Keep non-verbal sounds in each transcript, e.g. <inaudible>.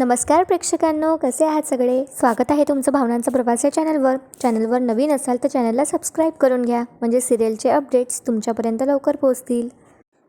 नमस्कार प्रेक्षकांनो कसे आहात सगळे? स्वागत आहे तुमचं भावनांचा प्रवास या चॅनलवर. चॅनलवर नवीन असाल तर चॅनलला सबस्क्राईब करून घ्या म्हणजे सिरियलचे अपडेट्स तुमच्यापर्यंत लवकर पोहोचतील.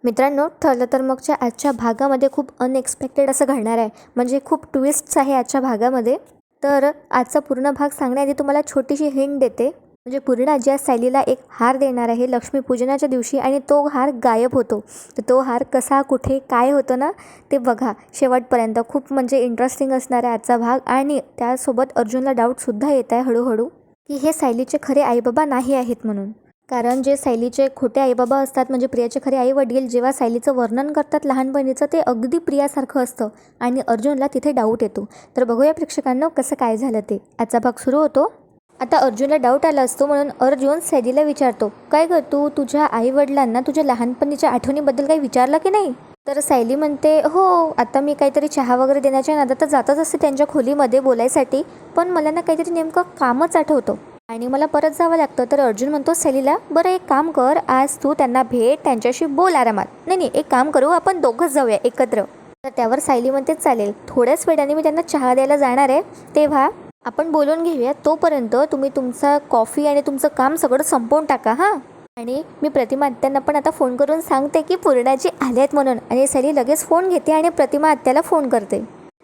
मित्रांनो ठरलं तर मगच्या आजच्या भागामध्ये खूप अनएक्सपेक्टेड असं घडणार आहे. म्हणजे खूप ट्विस्ट्स आहे आजच्या भागामध्ये. तर आजचा पूर्ण भाग सांगण्याआधी तुम्हाला छोटीशी हिंट देते. म्हणजे पूर्ण आजी सायलीला एक हार देणार आहे लक्ष्मीपूजनाच्या दिवशी आणि तो हार गायब होतो. तर तो हार कसा कुठे काय होतं ना ते बघा. शेवटपर्यंत खूप म्हणजे इंटरेस्टिंग असणार आहे आजचा भाग आणि त्यासोबत अर्जुनला डाऊटसुद्धा येत आहे हळूहळू की हे सायलीचे खरे आईबाबा नाही आहेत म्हणून. कारण जे सायलीचे खोटे आईबाबा असतात म्हणजे प्रियाचे खरे आई वडील जेव्हा सायलीचं वर्णन करतात लहानपणीचं ते अगदी प्रियासारखं असतं आणि अर्जुनला तिथे डाऊट येतो. तर बघूया प्रेक्षकांना कसं काय झालं ते. आजचा भाग सुरू होतो. आता अर्जुनला डाऊट आला असतो म्हणून अर्जुन सैलीला विचारतो काय ग तू तुझ्या आईवडिलांना तुझ्या लहानपणीच्या आठवणीबद्दल काही विचारलं की नाही? तर सायली म्हणते हो आता मी काहीतरी चहा वगैरे देण्याच्या नादात तर जातच असते त्यांच्या खोलीमध्ये बोलायसाठी पण मला ना काहीतरी नेमकं कामच आठवतं आणि मला परत जावं लागतं. तर अर्जुन म्हणतो सैलीला बरं एक काम कर आज तू त्यांना भेट त्यांच्याशी बोल आरामात. नाही नाही एक काम करू आपण दोघंच जाऊया एकत्र. तर त्यावर सायली म्हणते चालेल थोड्याच वेळाने मी त्यांना चहा द्यायला जाणार आहे तेव्हा आपण बोलून घेऊया. तोपर्यंत तुम्ही तुमचा कॉफी आणि तुमचं काम सगळं संपवून टाका हां. आणि मी प्रतिमा आत्यांना पण आता फोन करून सांगते की पूर्णाजी आल्यात म्हणून. आणि सैली लगेच फोन घेते आणि प्रतिमा आत्याला फोन करते.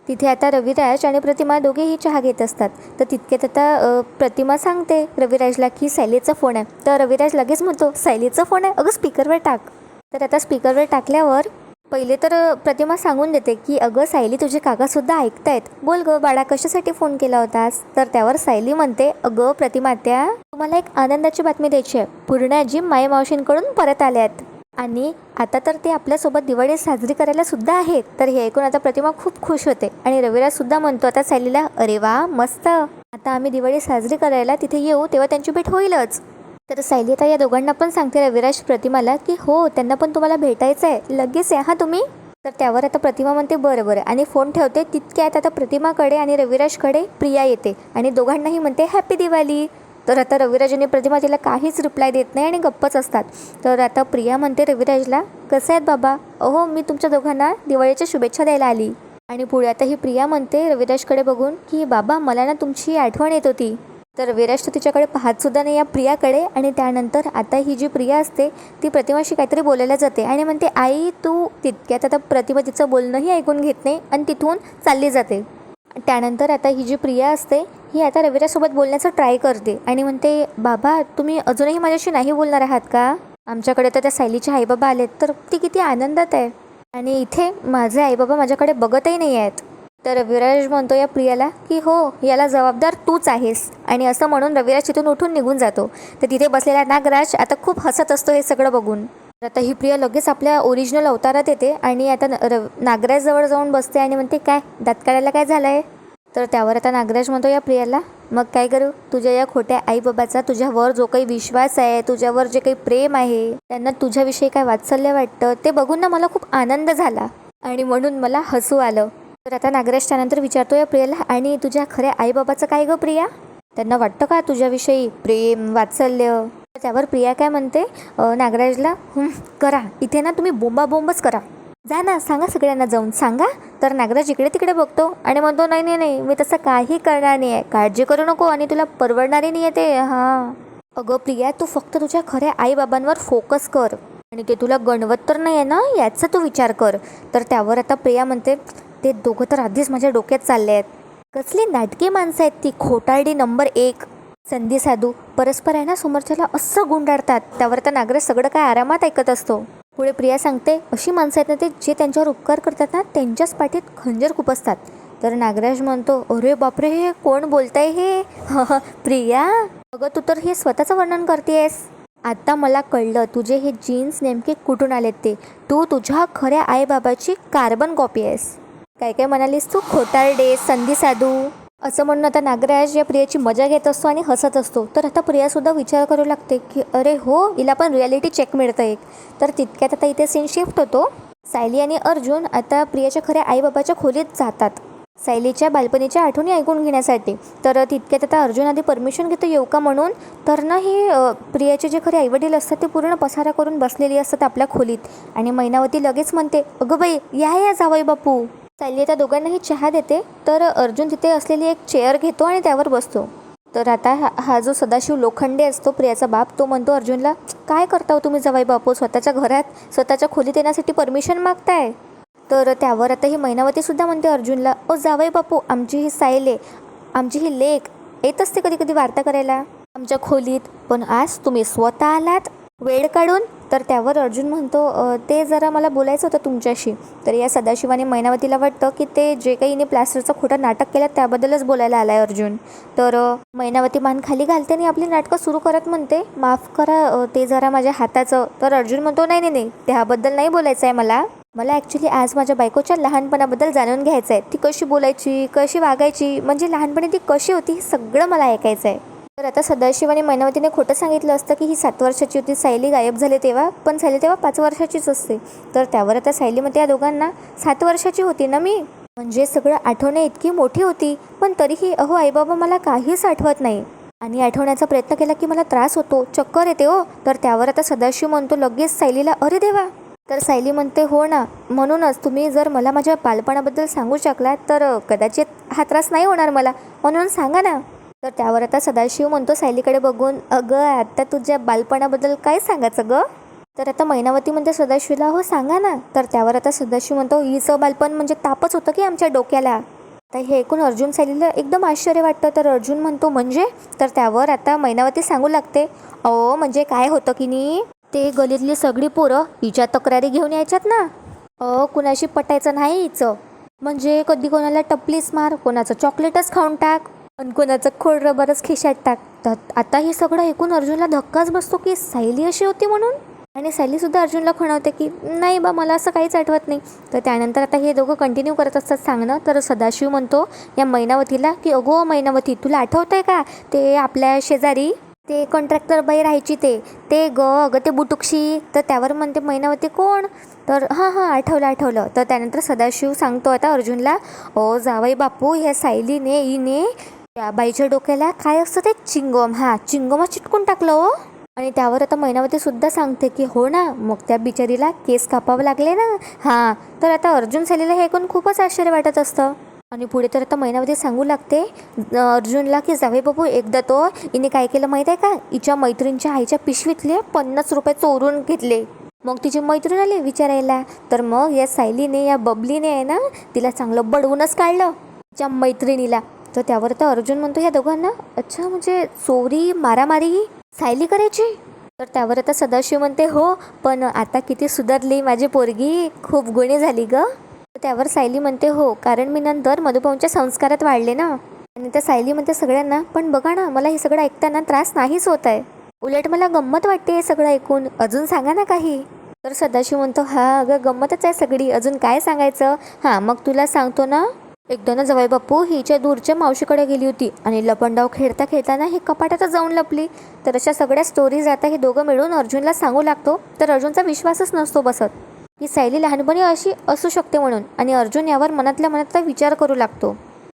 तिथे आता रविराज आणि प्रतिमा दोघेही चहा घेत असतात. तर तितक्यात आता प्रतिमा सांगते रविराजला की सैलीचा फोन आहे. तर रविराज लगेच म्हणतो सैलीचा फोन आहे? अगं स्पीकरवर टाक. तर आता स्पीकरवर टाकल्यावर पहिले तर प्रतिमा सांगून देते की अगं सायली तुझे काकासुद्धा ऐकतायत. बोल गं बाळा कशासाठी फोन केला होतास? तर त्यावर सायली म्हणते अगं प्रतिमा त्या तुम्हाला एक आनंदाची बातमी द्यायची आहे. पूर्णाजी माई मावशींकडून परत आल्यात. आणि आता तर ते आपल्यासोबत दिवाळी साजरी करायला सुद्धा आहेत. तर हे ऐकून आता प्रतिमा खूप खुश होते. आणि रविराज सुद्धा म्हणतो आता सायलीला अरे वा मस्त. आता आम्ही दिवाळी साजरी करायला तिथे येऊ तेव्हा त्यांची भेट होईलच. तर सायलीता या दोघांना पण सांगते रविराज प्रतिमाला की हो त्यांना पण तुम्हाला भेटायचं आहे लगेच या हा तुम्ही? तर त्यावर आता प्रतिमा म्हणते बरं बरं. आणि फोन ठेवते तितक्यात आता प्रतिमाकडे आणि रविराजकडे प्रिया येते. आणि दोघांनाही म्हणते हॅपी दिवाळी तर आता रविराज आणि प्रतिमा तिला काहीच रिप्लाय देत नाही आणि गप्पच असतात. तर आता प्रिया म्हणते रविराजला कसं आहेत बाबा? अहो मी तुमच्या दोघांना दिवाळीच्या शुभेच्छा द्यायला आली. आणि पुढे आता ही प्रिया म्हणते रविराजकडे बघून की बाबा मला ना तुमची आठवण येत होती. तर विराज तिच्याकडे पाहत सुद्धा नाही या प्रियाकडे आणि त्यानंतर आता ही जी प्रिया असते ती प्रतिमाशी काहीतरी बोलायला जाते आणि म्हणते आई तू तितक्यात आता प्रतिमा तिचं बोलणंही ऐकून घेत नाही आणि तिथून चालली जाते. त्यानंतर आता ही जी प्रिया असते ही आता रविराजसोबत बोलण्याचं ट्राय करते आणि म्हणते बाबा तुम्ही अजूनही माझ्याशी नाही बोलणार आहात का? आमच्याकडे तर त्या सायलीचे आईबाबा आलेत तर ती किती आनंदात आहे. आणि इथे माझे आईबाबा माझ्याकडे बघतही नाही आहेत. तर रविराज म्हणतो या प्रियाला की हो याला जबाबदार तूच आहेस. आणि असं म्हणून रविराज तिथून उठून निघून जातो. तर तिथे बसलेला नागराज आता खूप हसत असतो हे सगळं बघून. तर आता ही प्रिया लगेच आपल्या ओरिजिनल अवतारात येते आणि आता र नागराजजवळ जाऊन बसते आणि म्हणते काय दात काढायला काय झालं आहे तर त्यावर आता नागराज म्हणतो या प्रियाला मग काय करू? तुझ्या या खोट्या आईबाबाचा तुझ्यावर जो काही विश्वास आहे तुझ्यावर जे काही प्रेम आहे त्यांना तुझ्याविषयी काय वात्सल्य वाटतं ते बघून ना मला खूप आनंद झाला. आणि म्हणून मला हसू आलं. तर आता नागराज त्यानंतर विचारतो या प्रियाला आणि तुझ्या खऱ्या आईबाबाचं काय गं प्रिया? त्यांना वाटतं का तुझ्याविषयी प्रेम वात्सल्य? त्यावर प्रिया काय म्हणते नागराजला करा इथे ना तुम्ही बोंबा बोंबच करा. जा ना सांगा सगळ्यांना जाऊन सांगा. तर नागराज इकडे तिकडे बघतो आणि म्हणतो नाही नाही नाही मी तसं काही करणार नाही आहे काळजी करू नको आणि तुला परवडणारी नाही आहे ते. हां. अगं प्रिया तू फक्त तुझ्या खऱ्या आईबाबांवर फोकस कर आणि ते तुला गणवत तर नाही आहे ना याचा तू विचार कर. तर त्यावर आता प्रिया म्हणते ते दोघं तर आधीच माझ्या डोक्यात चालले आहेत कसली नाटकी माणसं आहेत ती. खोटारडी नंबर एक. संधी साधू. परस्पर आहे ना समोरच्याला असं गुंडाळतात. त्यावर तर नागराज सगळं काय आरामात ऐकत असतो. पुढे प्रिया सांगते अशी माणसं आहेत ना ते जे त्यांच्यावर उपकार करतात ना त्यांच्याच पाठीत खंजर खूप असतात. तर नागराज म्हणतो अरे बापरे हे कोण बोलताय हे? <laughs> प्रिया अगं तू तर हे स्वतःचं वर्णन करतेस आता मला कळलं तुझे हे जीन्स नेमके कुठून आलेत ते? तू तुझ्या खऱ्या आईबाबाची कार्बन कॉपी आहेस. काय काय म्हणालीस तू? खोटारडे संधी साधू. असं म्हणून आता नागराज या प्रियाची मजा घेत असतो आणि हसत असतो. तर आता प्रियासुद्धा विचार करू लागते की अरे हो हिला पण रियालिटी चेक मिळतं एक. तर तितक्यात आता इथे सीन शिफ्ट होतो. सायली आणि अर्जुन आता प्रियाच्या खऱ्या आईबाबाच्या खोलीत जातात. सायलीच्या बालपणीच्या आठवणी ऐकून घेण्यासाठी. तर तितक्यात आता अर्जुन आधी परमिशन घेतो येऊ का म्हणून. तर ना हे प्रियाचे जे खरे आईवडील असतात ते पूर्ण पसारा करून बसलेली असतात आपल्या खोलीत. आणि मैनावती लगेच म्हणते अगं बाई या या जावई बापू. सायली त्या दोघांनाही चहा देते. तर अर्जुन तिथे असलेली एक चेअर घेतो आणि त्यावर बसतो. तर आता हा हा जो सदाशिव लोखंडे असतो प्रियाचा बाप तो म्हणतो अर्जुनला काय करता हो तुम्ही जवाई बापू? स्वतःच्या घरात स्वतःच्या खोलीत येण्यासाठी परमिशन मागताय? तर त्यावर आता ही मैनावतीसुद्धा म्हणते अर्जुनला ओ जावई बापू आमची ही सायले आमची ही लेक येत असते कधी कधी वार्ता करायला. आमच्या खोलीत पण आज तुम्ही स्वतः आलात वेळ काढून तर त्यावर अर्जुन म्हणतो ते जरा मला बोलायचं होतं तुमच्याशी. तर या सदाशिवाने मैनावतीला वाटतं की ते जे काही हिने प्लास्टरचं खोटं नाटक केलं त्याबद्दलच बोलायला आलाय अर्जुन. तर मैनावती मान खाली घालते आणि आपली नाटकं सुरू करत म्हणते माफ करा ते जरा माझ्या हाताचं. तर अर्जुन म्हणतो नाही नाही नाही त्याबद्दल नाही बोलायचं आहे मला. मला ॲक्च्युली आज माझ्या बायकोच्या लहानपणाबद्दल जाणून घ्यायचं आहे ती कशी बोलायची कशी वागायची म्हणजे लहानपणी ती कशी होती हे सगळं मला ऐकायचं आहे तर आता सदाशिव आणि मैनावतीने खोटं सांगितलं असतं की ही सात वर्षाची होती सायली गायब झाली तेव्हा पण सायली तेव्हा पाच वर्षाचीच असते. तर त्यावर आता सायली म्हणते या दोघांना सात वर्षाची होती ना मी? म्हणजे सगळं आठवणे इतकी मोठी होती पण तरीही अहो आईबाबा मला काहीच आठवत नाही. आणि आठवण्याचा प्रयत्न केला की मला त्रास होतो चक्कर येते हो. तर त्यावर आता सदाशिव म्हणतो लगेच सायलीला अरे देवा. तर सायली म्हणते हो ना म्हणूनच तुम्ही जर मला माझ्या बालपणाबद्दल सांगू शकलात तर कदाचित हा त्रास नाही होणार मला. म्हणून सांगा ना. तर त्यावर आता सदाशिव म्हणतो सायलीकडे बघून अगं आता तुझ्या बालपणाबद्दल काय सांगायचं गं? तर आता मैनावती म्हणते सदाशिवला हो सांगा ना. तर त्यावर आता सदाशिव म्हणतो हिचं बालपण म्हणजे तापच होतं की आमच्या डोक्याला. तर हे ऐकून अर्जुन सायलीला एकदम आश्चर्य वाटतं. तर अर्जुन म्हणतो म्हणजे? तर त्यावर आता मैनावती सांगू लागते अहो म्हणजे काय होतं की नी? ते गलीतली सगळी पोरं हिच्या तक्रारी घेऊन यायच्यात ना. अ कुणाशी पटायचं नाही हिचं. म्हणजे कधी कोणाला टपलीच मार कोणाचं चॉकलेटच खाऊन टाक. आणि कोणाचं खोड रबरच खिशात टाकतात. तर आता हे सगळं ऐकून अर्जुनला धक्काच बसतो की सायली अशी होती म्हणून? आणि सायलीसुद्धा अर्जुनला खुणवते की नाही बा मला असं काहीच आठवत नाही. तर त्यानंतर आता हे दोघं कंटिन्यू करत असतात सांगणं. तर सदाशिव म्हणतो या मैनावतीला की अगो मैनावती तुला आठवतं आहे का? ते आपल्या शेजारी ते कॉन्ट्रॅक्टर बाई राहायची ते. ते ग अगं ते बुटुक्षी. तर त्यावर म्हणते मैनावती कोण? तर हां हां आठवलं आठवलं. तर त्यानंतर सदाशिव सांगतो आता अर्जुनला ओ जावई बापू ह्या सायलीने इने त्या बाईच्या डोक्याला काय असतं ते? चिंगम. हां चिंगमा चिटकून टाकलं हो. आणि त्यावर आता महिनामध्ये सुद्धा सांगते की हो ना मग त्या बिचारीला केस कापावं लागले ना. हां तर आता अर्जुन सायलीला हे ऐकून खूपच आश्चर्य वाटत असतं. आणि पुढे तर आता महिनामध्ये सांगू लागते अर्जुनला की जावे बाबू एकदा तो हिने काय केलं माहीत आहे का? हिच्या मैत्रिणीच्या आईच्या पिशवीतले पन्नास रुपये चोरून घेतले. मग तिची मैत्रीण आली विचारायला. तर मग या सायलीने या बबलीने आहे ना तिला चांगलं बडवूनच काढलं. तिच्या मैत्रिणीला. तर त्यावर तर अर्जुन म्हणतो ह्या दोघांना अच्छा म्हणजे चोरी मारामारी सायली करायची? तर त्यावर आता सदाशिव म्हणते हो पण आता किती सुधारली माझी पोरगी खूप गुणी झाली ग. तर त्यावर सायली म्हणते हो कारण मी नंतर मधुभाऊंच्या संस्कारात वाढले ना. आणि त्या सायली म्हणते सगळ्यांना पण बघा ना मला हे सगळं ऐकताना त्रास नाहीच होत आहे. उलट मला गंमत वाटते हे सगळं ऐकून अजून सांगा ना काही. तर सदाशिव म्हणतो हा अगं गंमतच आहे सगळी अजून काय सांगायचं? हां मग तुला सांगतो ना. एकदा ना जवाई बापू हिच्या दूरच्या मावशीकडे गेली होती आणि लपंडाव खेळता खेळताना ही कपाटातच जाऊन लपली. तर अशा सगळ्या स्टोरीज आता हे दोघं मिळून अर्जुनला सांगू लागतो तर अर्जुनचा विश्वासच नसतो बसत. ही सायली लहानपणी अशी असू शकते म्हणून आणि अर्जुन यावर मनातल्या मनातला विचार करू लागतो.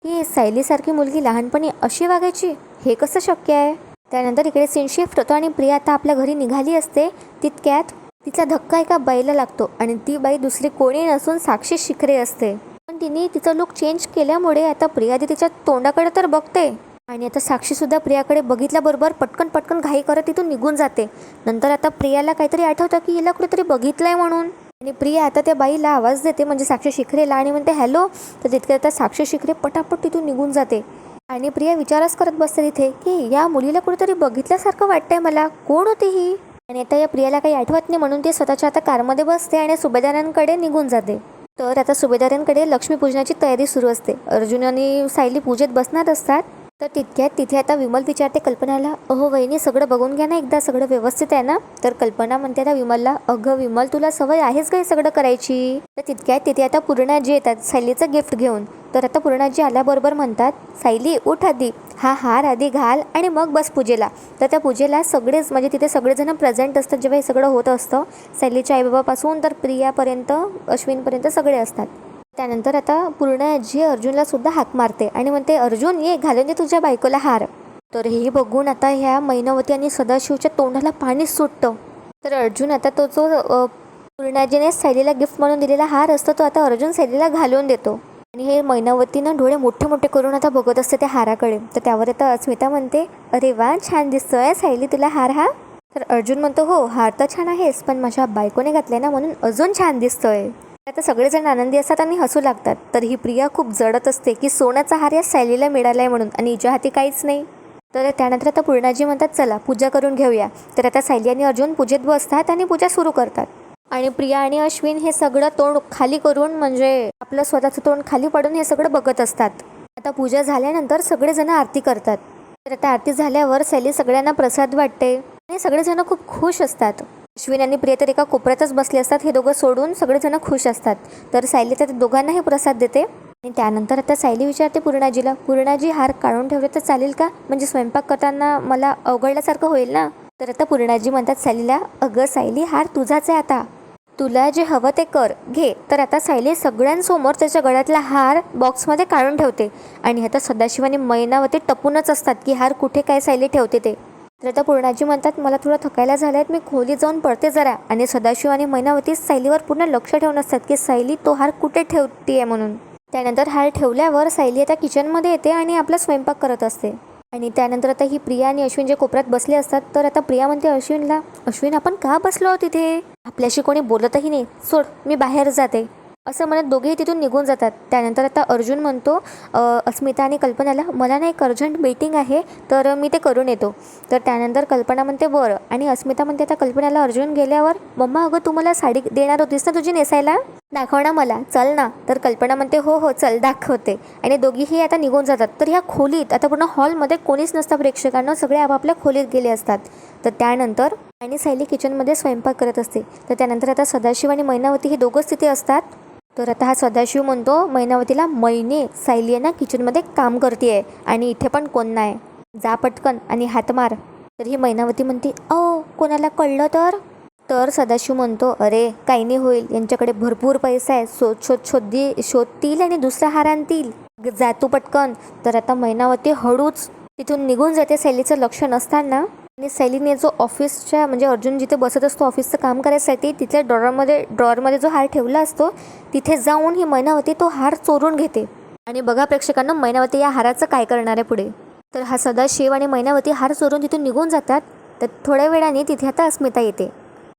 की सायलीसारखी मुलगी लहानपणी अशी वागायची? हे कसं शक्य आहे? त्यानंतर इकडे सीन शिफ्ट होतो आणि प्रिया आता आपल्या घरी निघाली असते. तितक्यात तिचा धक्का एका बाईला लागतो आणि ती बाई दुसरी कोणी नसून साक्षी शिखरे असते. पण तिने तिचा लुक चेंज केल्यामुळे आता प्रिया ती तिच्या तोंडाकडे तर बघते. आणि आता साक्षीसुद्धा प्रियाकडे बघितल्याबरोबर पटकन पटकन घाई करत तिथून निघून जाते. नंतर आता प्रियाला काहीतरी आठवतं की हिला कुठेतरी बघितलंय म्हणून. आणि प्रिया आता त्या बाईला आवाज देते म्हणजे साक्षी शिखरेला आणि म्हणते हॅलो. तर तितके आता साक्षी शिखरे पटापट तिथून निघून जाते. आणि प्रिया विचारच करत बसते तिथे की या मुलीला कुठेतरी बघितल्यासारखं वाटतंय मला. कोण होती ही? आणि आता या प्रियाला काही आठवत नाही म्हणून ती स्वतःच्या आता कारमध्ये बसते आणि सुभेदारांकडे निघून जाते. तर आता सुभेदारांकडे लक्ष्मीपूजनाची तयारी सुरू असते. अर्जुन आणि सायली पूजेत बसणार असतात. तर तितक्यात तिथे आता विमल विचारते कल्पनाला अहो वहिनी सगळं बघून घ्या ना एकदा सगळं व्यवस्थित आहे ना? तर कल्पना म्हणते आता विमलला अगं विमल तुला सवय आहेच काय सगळं करायची? तर तितक्यात तिथे आता पूर्णाजी येतात सायलीचं गिफ्ट घेऊन. तर आता पूर्णाजी आल्याबरोबर म्हणतात सायली उठ आधी. हा हार आधी घाल आणि मग बस पूजेला. तर त्या पूजेला सगळेच म्हणजे तिथे सगळेजण प्रेझेंट असतात जेव्हा हे सगळं होत असतं. सायलीच्या आईबाबापासून तर प्रियापर्यंत अश्विनपर्यंत सगळे असतात. त्यानंतर आता पूर्णाजी अर्जुनला सुद्धा हाक मारते आणि म्हणते अर्जुन ये घालून दे तुझ्या बायकोला हार. तर हे बघून आता ह्या मैनावती आणि सदाशिवच्या तोंडाला पाणी सुटतं. तर अर्जुन आता तो जो पूर्णाजीने सायलीला गिफ्ट म्हणून दिलेला हार असतो तो आता अर्जुन सायलीला घालून देतो. आणि हे मैनावतीनं डोळे मोठे मोठे करून आता बघत असते त्या हाराकडे. तर त्यावर आता अस्मिता म्हणते अरे वा छान दिसतोय सायली तुला हार हा? तर अर्जुन म्हणतो हो हार तर छान आहेस पण माझ्या बायकोने घातले ना म्हणून अजून छान दिसतोय. आता सगळेजण आनंदी असतात आणि हसू लागतात. तर ही प्रिया खूप जडत असते की सोन्याचा हार या सायलीला मिळालाय म्हणून आणि हिच्या हाती काहीच नाही. तर त्यानंतर आता पूर्णाजी म्हणतात चला पूजा करून घेऊया. तर आता सायली आणि अर्जुन पूजेत बसतात आणि पूजा सुरू करतात. आणि प्रिया आणि अश्विन हे सगळं तोंड खाली करून म्हणजे आपलं स्वतःचं तोंड खाली पडून हे सगळं बघत असतात. आता पूजा झाल्यानंतर सगळेजण आरती करतात. तर आता आरती झाल्यावर सॅली सगळ्यांना प्रसाद वाटते आणि सगळेजण खूप खुश असतात. अश्विन आणि प्रिया तर एका कोपऱ्यातच बसले असतात हे दोघं सोडून सगळेजण खुश असतात. तर सायली तर दोघांनाही प्रसाद देते. आणि त्यानंतर आता सायली विचारते पूर्णाजीला पूर्णाजी हार काढून ठेवले तर चालेल का? म्हणजे स्वयंपाक करताना मला अवघडल्यासारखं होईल ना? तर आता पूर्णाजी म्हणतात सायलीला अगं सायली हार तुझाच आहे आता. तुला जे हवं ते कर. घे. तर आता सायली सगळ्यांसमोर त्याच्या गळ्यातला हार बॉक्समध्ये काढून ठेवते. आणि आता सदाशिव आणि मैनावती टपूनच असतात की हार कुठे काय सायली ठेवते ते. तर आता पूर्णाजी म्हणतात मला थोडं थकायला झालं आहे मी खोलीत जाऊन पडते जरा. आणि सदाशिव आणि मैनावती सायलीवर पूर्ण लक्ष ठेवून असतात की सायली तो हार कुठे ठेवते आहे म्हणून. त्यानंतर हार ठेवल्यावर सायली आता किचनमध्ये येते आणि आपला स्वयंपाक करत असते. आणि त्यानंतर आता ही प्रिया आणि अश्विन जे कोपऱ्यात बसले असतात तर आता प्रिया म्हणते अश्विनला अश्विन आपण का बसलो आहोत तिथे आपल्याशी कोणी बोलतही नाही. सोड मी बाहेर जाते. असं म्हणत दोघेही तिथून निघून जातात. त्यानंतर आता अर्जुन म्हणतो अस्मिता आणि कल्पनाला मला ना एक अर्जंट मीटिंग आहे तर मी ते करून येतो. तर त्यानंतर कल्पना म्हणते बरं. आणि अस्मिता म्हणते आता कल्पनाला अर्जुन गेल्यावर मम्मा अगं तू मला साडी देणार होतीस ना तुझी नेसायला? दाखव ना मला. चल ना. तर कल्पना म्हणते हो हो चल दाखवते. आणि दोघीही आता निघून जातात. तर ह्या खोलीत आता पूर्ण हॉलमध्ये कोणीच नसतं. प्रेक्षकांना सगळे आपापल्या खोलीत गेले असतात. तर त्यानंतर आणि सायली किचनमध्ये स्वयंपाक करत असते. तर त्यानंतर आता सदाशिव आणि मैनावती हे दोघंच तिथे असतात. तर आता हा सदाशिव म्हणतो मैनावतीला मैने सायली आहे ना किचनमध्ये काम करते आणि इथे पण कोण नाही. जा पटकन आणि हात मार. तर ही मैनावती म्हणते ओ कोणाला कळलं तर? तर सदाशिव म्हणतो अरे काही नाही होईल. यांच्याकडे भरपूर पैसा आहे. शोध शोध शोधी शोधतील आणि दुसरा हारांतील आणतील जातो पटकन. तर आता महिनावती हळूच तिथून निघून जाते सैलीचं लक्ष नसताना. आणि सैलीने जो ऑफिसच्या म्हणजे अर्जुन जिथे बसत असतो ऑफिसचं काम करायसाठी तिथल्या ड्रॉरमध्ये ड्रॉरमध्ये जो हार ठेवला असतो तिथे जाऊन ही महिनावती तो हार चोरून घेते. आणि बघा प्रेक्षकांना महिनावती या हाराचं काय करणार आहे पुढे? तर हा सदाशिव आणि महिनावती हार चोरून तिथून निघून जातात. तर थोड्या वेळाने तिथे आता अस्मिता येते.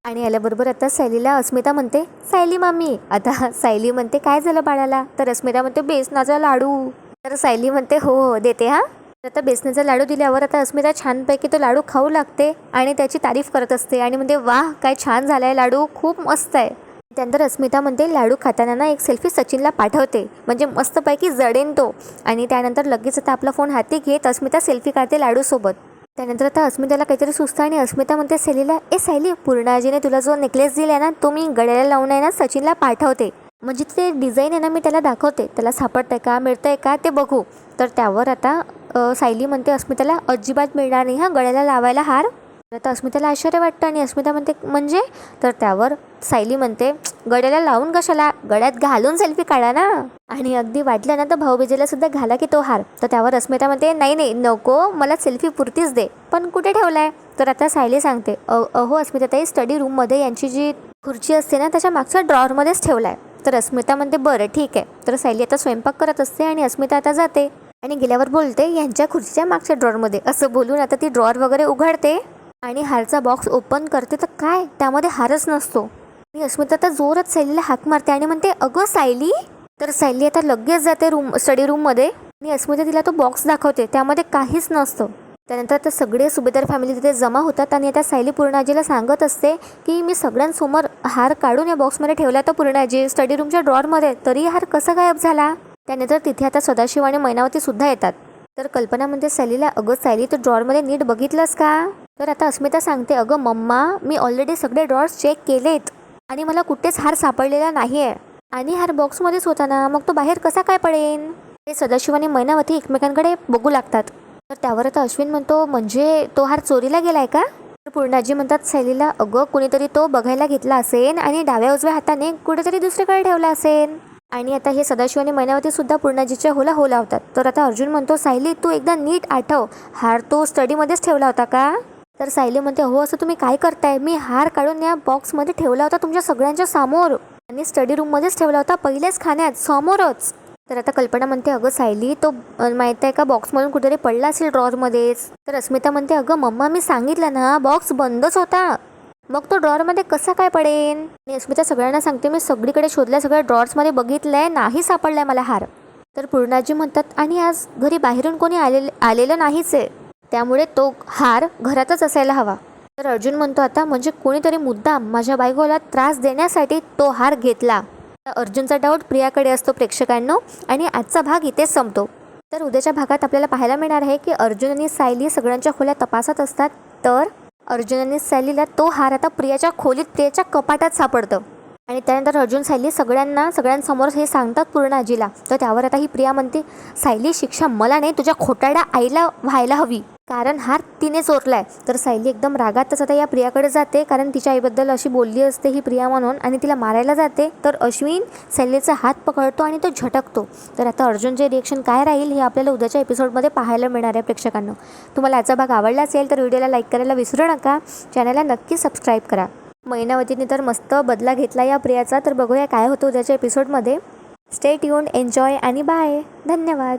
आणि आल्याबरोबर आता सायलीला अस्मिता म्हणते सायली मामी आता सायली म्हणते काय झालं बाळाला? तर अस्मिता म्हणते बेसनाचा लाडू. तर सायली म्हणते हो हो देते हा. तर आता बेसनाचा लाडू दिल्यावर आता अस्मिता छानपैकी तो लाडू खाऊ लागते आणि त्याची तारीफ करत असते आणि म्हणते वाह काय छान झालाय लाडू खूप मस्त आहे. त्यानंतर अस्मिता म्हणते लाडू खाताना ना एक सेल्फी सचिनला पाठवते म्हणजे मस्तपैकी जडेन तो. आणि त्यानंतर लगेच आता आपला फोन हाती घेत अस्मिता सेल्फी काढते लाडूसोबत. त्यानंतर आता अस्मिताला काहीतरी सुचतं आणि अस्मिता म्हणते सैलीला ए सायली पूर्णाजीने तुला जो नेकलेस दिला ना तो मी गळ्याला लावून आहे ना सचिनला पाठवते. म्हणजे ते डिझाईन आहे ना मी त्याला दाखवते. त्याला सापडतं आहे का मिळतं आहे का ते बघू. तर त्यावर आता सायली म्हणते अस्मिताला अजिबात मिळणार नाही हा गळ्याला लावायला हार आता अस्मिताला आश्चर्य वाटतं आणि अस्मिता म्हणते म्हणजे? तर त्यावर सायली म्हणते गळ्याला लावून कशाला? गळ्यात घालून सेल्फी काढा ना. आणि अगदी वाटलं ना तर भाऊबीजेला सुद्धा घाला की तो हार. तर त्यावर अस्मिता म्हणते नाही नाही नको मला सेल्फी पुरतीच दे. पण कुठे ठेवलाय? तर आता सायली सांगते अहो अस्मिता ताई स्टडी रूममध्ये यांची जी खुर्ची असते ना त्याच्या मागच्या ड्रॉवरमध्येच ठेवलाय. तर अस्मिता म्हणते बरं ठीक आहे. तर सायली आता स्वयंपाक करत असते आणि अस्मिता आता जाते आणि गेल्यावर बोलते यांच्या खुर्चीच्या मागच्या ड्रॉवरमध्ये असं बोलून आता ती ड्रॉवर वगैरे उघडते. आणि हारचा बॉक्स ओपन करते तर काय? त्यामध्ये हारच नसतो. मी अस्मिता तर जोरात सायलीला हाक मारते आणि म्हणते अगं सायली तर सायली आता लगेच जाते रूम स्टडी रूममध्ये आणि अस्मिता तिला तो बॉक्स दाखवते. त्यामध्ये काहीच नसतं. त्यानंतर आता सगळे सुभेदार फॅमिली तिथे जमा होतात आणि आता सायली पूर्णाजीला सांगत असते की मी सगळ्यांसमोर हार काढून या बॉक्समध्ये ठेवला तर पूर्णाजी. स्टडी रूमच्या ड्रॉवरमध्ये तरी हार कसा गायब झाला? त्यानंतर तिथे आता सदाशिव आणि मैनावती सुद्धा येतात. तर कल्पना म्हणजे सायलीला अगं सायली तर ड्रॉरमध्ये नीट बघितलंस का? तर आता अस्मिता सांगते अगं मम्मा मी ऑलरेडी सगळे ड्रॉर्स चेक केलेत आणि मला कुठेच हार सापडलेला नाही आहे आणि हार बॉक्समध्येच होता ना मग तो बाहेर कसा काय पडेन? ते सदाशिव आणि मैनावती एकमेकांकडे बघू लागतात. तर त्यावर आता अश्विन म्हणतो म्हणजे तो हार चोरीला गेलाय का? तर पूर्णाजी म्हणतात सैलीला अगं कुणीतरी तो बघायला घेतला असेल आणि डाव्या उजव्या हाताने कुठेतरी दुसरीकडे ठेवला असेल आणि आता हे सदाशिव आणि मैनावती सुद्धा पूर्णाजीच्या होला हो लावतात तर आता अर्जुन म्हणतो सायली तू एकदा नीट आठव हार तो स्टडीमध्येच ठेवला होता का? तर सायली म्हणते हो असं तुम्ही काय करताय? मी हार काढून या बॉक्समध्ये ठेवला होता तुमच्या सगळ्यांच्या समोर. आणि स्टडी रूममध्येच ठेवला होता पहिल्याच खाण्यात समोरच. तर आता कल्पना म्हणते अगं सायली तो माहीत आहे का बॉक्समधून कुठेतरी पडला असेल ड्रॉरमध्येच तर अस्मिता म्हणते अगं मम्मा मी सांगितलं ना बॉक्स बंदच होता. मग तो ड्रॉरमध्ये कसा काय पडेन? आणि अस्मिता सगळ्यांना सांगते मी सगळीकडे शोधल्या सगळ्या ड्रॉअर्समध्ये बघितलंय नाही सापडलाय मला हार. तर पूर्णाजी म्हणतात आणि आज घरी बाहेरून कोणी आलेले आलेलं नाहीच आहे. त्यामुळे तो हार घरातच असायला हवा. तर अर्जुन म्हणतो आता म्हणजे कोणीतरी मुद्दाम माझ्या बायकोला त्रास देण्यासाठी तो हार घेतला. तर अर्जुनचा डाऊट प्रियाकडे असतो प्रेक्षकांनो आणि आजचा भाग इथेच संपतो. तर उद्याच्या भागात आपल्याला पाहायला मिळणार आहे की अर्जुन आणि सायली सगळ्यांच्या खोल्या तपासत असतात तर अर्जुन आणि सायलीला तो हार आता प्रियाच्या खोलीत प्रियाच्या कपाटात सापडतं. आणि त्यानंतर अर्जुन सायली सगळ्यांना सगळ्यांसमोर हे सांगतात पूर्ण आजीला. तर त्यावर आता ही प्रिया म्हणते सायली शिक्षा मला नाही तुझ्या खोटाड्या आईला व्हायला हवी. कारण हार तिने चोरलाय. तर सायली एकदम रागातच आता या प्रियाकडे जाते कारण तिच्या आईबद्दल अशी बोलली असते ही प्रिया म्हणून आणि तिला मारायला जाते. तर अश्विन सायलीचा हात पकडतो आणि तो झटकतो. तर आता अर्जुनचे रिएक्शन काय राहील हे आपल्याला उद्याच्या एपिसोडमध्ये पाहायला मिळणार आहे प्रेक्षकांना. तुम्हाला याचा भाग आवडला असेल तर व्हिडिओला लाईक करायला विसरू नका. चॅनलला नक्की सबस्क्राईब करा. मैनावतीने तर मस्त बदला घेतला या प्रियाचा. तर बघूया काय होतं उद्याच्या एपिसोडमध्ये स्टे ट्यून एन्जॉय आणि बाय धन्यवाद.